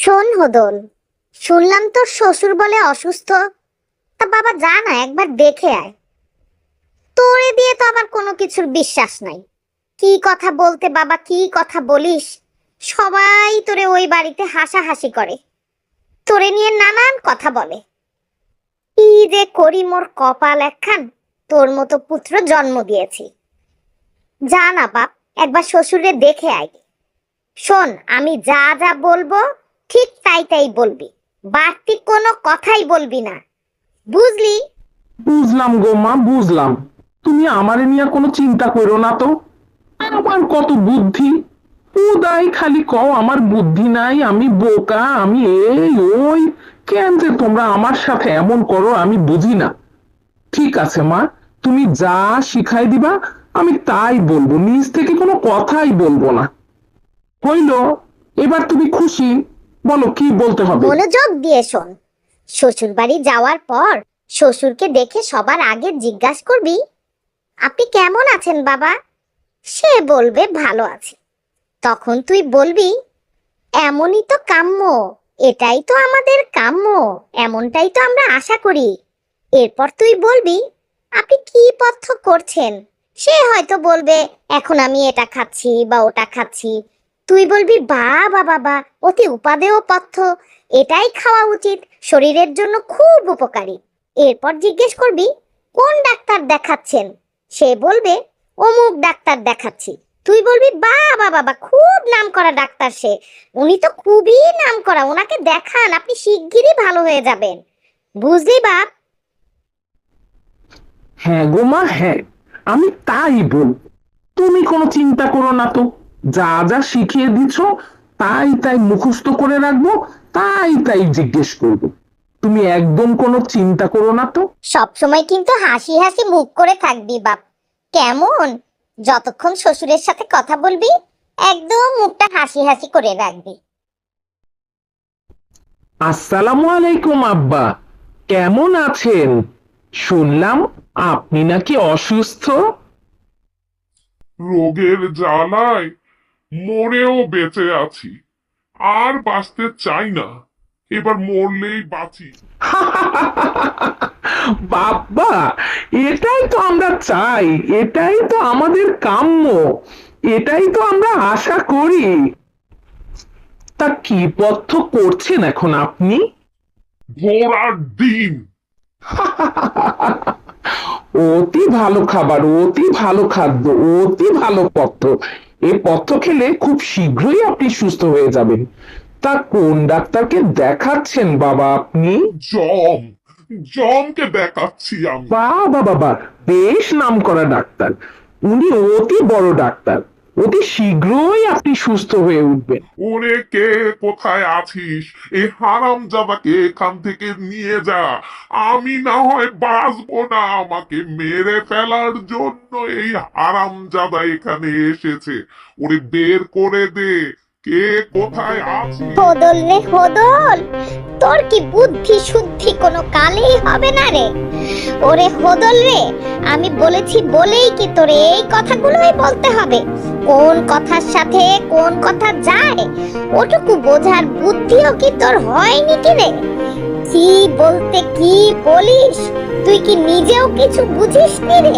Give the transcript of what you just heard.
শোন হদল, শুনলাম তোর শ্বশুর বলে অসুস্থ। তা বাবা যা না, একবার দেখে আয়। তোরে দিয়ে তো আবার কোনো কিছুর বিশ্বাস নাই। কি কথা বলতে বাবা, কি কথা বলিস? সবাই তোরে ওই বাড়িতে হাসাহাসি করে। তোরে নিয়ে নানান কথা বলে। কি যে করি মোর কপাল একখান, তোর মতো পুত্র জন্ম দিয়েছি। যা না বাপ, একবার শ্বশুরে দেখে আয়। শোন, আমি যা যা বলব ঠিক তাই তাই বলবি। বাড়তি কোনো কথাই বলবি না। বুঝলি? বুঝলাম গো মা, বুঝলাম। তুমি আমারে নিয়ে কোনো চিন্তা করো না তো। আমার কত বুদ্ধি। উদাই খালি কও, আমার বুদ্ধি নাই, আমি বোকা, আমি এই, ওই। কেন যে তোমরা আমার সাথে এমন করো, আমি বুঝি না। ঠিক আছে মা, তুমি যা শিখাই দিবা, আমি তাই বলব। নিজ থেকে কোনো কথাই বলব না। হইল, এবার তুমি খুশি? বলো, কি বলতে হবে? মনোযোগ দিয়ে শোন। শ্বশুর বাড়ি যাওয়ার পর শ্বশুরকে দেখে সবার আগে জিজ্ঞাসা করবি, আপনি কেমন আছেন বাবা? সে বলবে, ভালো আছে। তখন তুই বলবি, এমনই তো কাম্য, এটাই তো আমাদের কাম্য, এমনটাই তো আমরা আশা করি। এরপর তুই বলবি, আপনি কি পথ্য করছেন? সে হয়তো বলবে, এখন আমি এটা খাচ্ছি বা ওটা খাচ্ছি। তুই বলবি, বা বা বাবা অতি উপাদেয় পথ্য। এটাই খাওয়া উচিত, শরীরের জন্য খুব উপকারী। এরপর জিজ্ঞেস করবি, কোন ডাক্তার দেখাচ্ছেন? সে বলবে, অমুক ডাক্তার দেখাচ্ছি। তুই বলবি বাবা বাবা খুব নাম করা ডাক্তার সে। উনি তো খুবই নাম করা ওনাকে দেখান, আপনি শিগগিরই ভালো হয়ে যাবেন। বুঝলি, বাপ? হ্যাঁ গো মা হ্যাঁ আমি তাই বল। তুমি কোনো চিন্তা করো না তো। যা যা শিখিয়ে দিছ তাই তাই মুখস্থ করে রাখব তাই তাই জিজ্ঞেস করব। তুমি একদম কোনো চিন্তা করো না তো। সবসময় কিন্তু হাসি হাসি মুখ করে থাকবি বাপ। কেমন? যতক্ষণ শ্বশুরের সাথে কথা বলবি একদম মুখটা হাসি হাসি করে রাখবি। আসসালামু আলাইকুম আব্বা। কেমন আছেন? শুনলাম আপনি নাকি অসুস্থ। রোগের জ্বালায় মরেও বেঁচে আছি। আর বাঁচতে চাই না। এবার মরলেই বাঁচি। বাবা এটাই তো আমরা চাই। এটাই তো আমাদের কাম্য। এটাই তো আমরা আশা করি। তা কি পথ্য করছেন এখন আপনি? ভোরার দিন। অতি ভালো খাবার অতি ভালো খাদ্য অতি ভালো পথ্য এই পথ্য খেলে খুব শীঘ্রই আপনি সুস্থ হয়ে যাবেন। তা কোন ডাক্তারকে দেখাচ্ছেন বাবা আপনি? জম জমকে দেখাচ্ছি আমি। বাবা বাবা বেশ নাম করা ডাক্তার। উনি অতি বড় ডাক্তার। অতি শীঘ্রই আপনি সুস্থ হয়ে উঠবেন। ওরে কে কোথায় আছিস? এই হারাম জাদাকে এখান থেকে নিয়ে যা। আমি না হয় বাঁচবো না। আমাকে মেরে ফেলার জন্য এই হারাম জাদা এখানে এসেছে। ওরে বের করে দে। কে কোথায় আছিস? হদল রে হদল। তোর কি বুদ্ধি শুদ্ধি কোনো কালেই হবে না রে? ওরে হদল রে আমি বলেছি বলেই কি তোরে এই কথাগুলোই বলতে হবে। কোন কথার সাথে কোন কথা যায়? ওটুকু বোঝার বুদ্ধিও কি তোর হয়নি কি রে কি বলতে কি বলিস? তুই কি নিজেও কিছু বুঝিস নি রে?